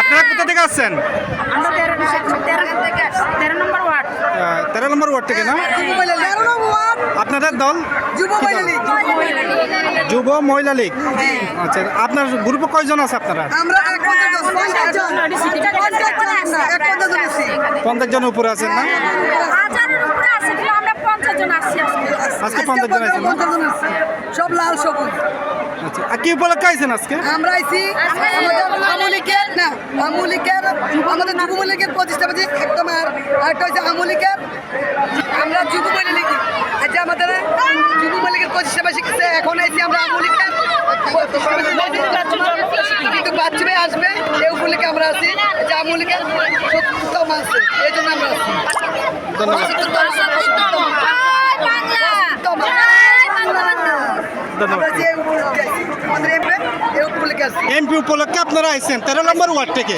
আপনারা কোথা থেকে আসছেন আমরা তেরো তেরো তেরো নম্বর ওয়ার্ড আহ, তেরো নম্বর ওয়ার্ড থেকে না? ওয়ার্ড। আপনাদের দল? যুব মহিলা লীগ। যুব মহিলা লীগ। আচ্ছা আপনার গ্রুপে কয়জন আছে আপনারা? পঞ্চাশ জন। উপরে আছেন না? জন আসছি আজকে। পঞ্চাশ জন আছেন সব লাল সবুজ। আচ্ছা আর কি উপলক্ষে আছেন আজকে? আমরা আইছি। আমাদের আমলিকের না আমলিকের লীগের প্রতিষ্ঠাবাদী একদম আর আরেকটা হচ্ছে আমলিকের আমরা যুব লীগ আজকে আমাদের যুব লীগের প্রতিষ্ঠা শিখেছে এখন এসে আমরা আমলিকের কিন্তু বাচ্চা আসবে এই উপলক্ষে আমরা আছি। যে আমলিকের সত্যতম আছে এই জন্য আমরা আছি। ধন্যবাদ। এমপি উপলক্ষে আপনারা আইছেন তেরো নম্বর ওয়ার্ড থেকে?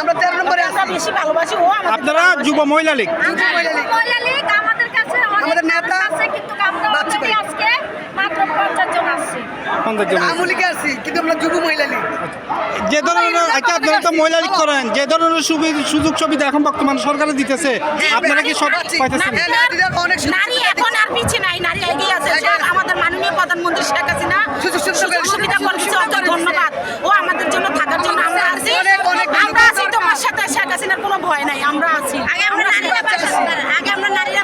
আমরা তেরো নম্বরে আছি। বেশি ভালোবাসি ও আমাদের আপনারা যুব মহিলা লীগ? যুব মহিলা লীগ। মহিলা লীগ আমাদের কাছে অনেক আমাদের নেতা আছে কিন্তু আমরা বাচ্চা already ভাই। আজকে মাত্র পঞ্চাশ জন আসছি পঞ্চাশ জন আছে। আমলিকে আছি কিন্তু আমরা যুব মহিলা লীগ। যে ধরনের আচ্ছা আপনারা তো মহিলা লীগ করেন যে ধরনের সুযোগ সুবিধা এখন বর্তমান সরকারে দিতেছে আপনারা কি সব। পাইতেছেন? হ্যাঁ, অনেক সুযোগ নারী এখন আর পিছিয়ে নাই নারী এগিয়ে আছে। আমাদের মাননীয় প্রধানমন্ত্রী শেখ হাসিনা সুযোগ সুবিধা সুযোগ করে- সুবিধা করে দিচ্ছে অত ধন্যবাদ। ও আমাদের জন্য থাকার জন্য আমরা আছি। আমরা আছি তোমার সাথে শেখ হাসিনার কোনো ভয় নাই আমরা আছি। আগে আমরা নারীরা আগে আমরা নারীরা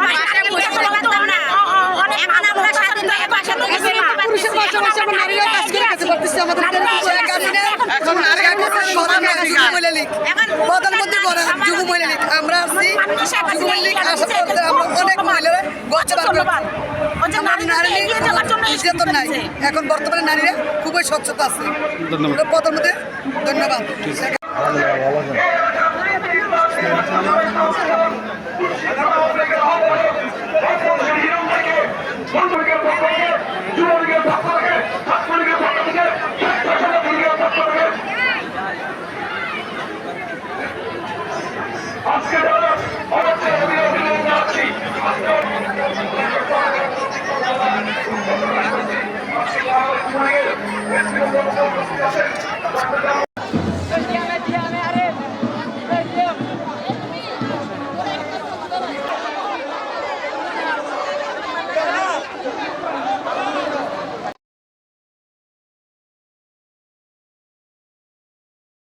প্রধানমন্ত্রী যুব মহিলা লীগ আছি। যুব মহিলা লীগ আশা করতে অনেক মহিলারা নির্যাতন নাই। এখন বর্তমানে নারীরা খুবই স্বচ্ছতা আছে। ধন্যবাদ। প্রধানমন্ত্রী ধন্যবাদ।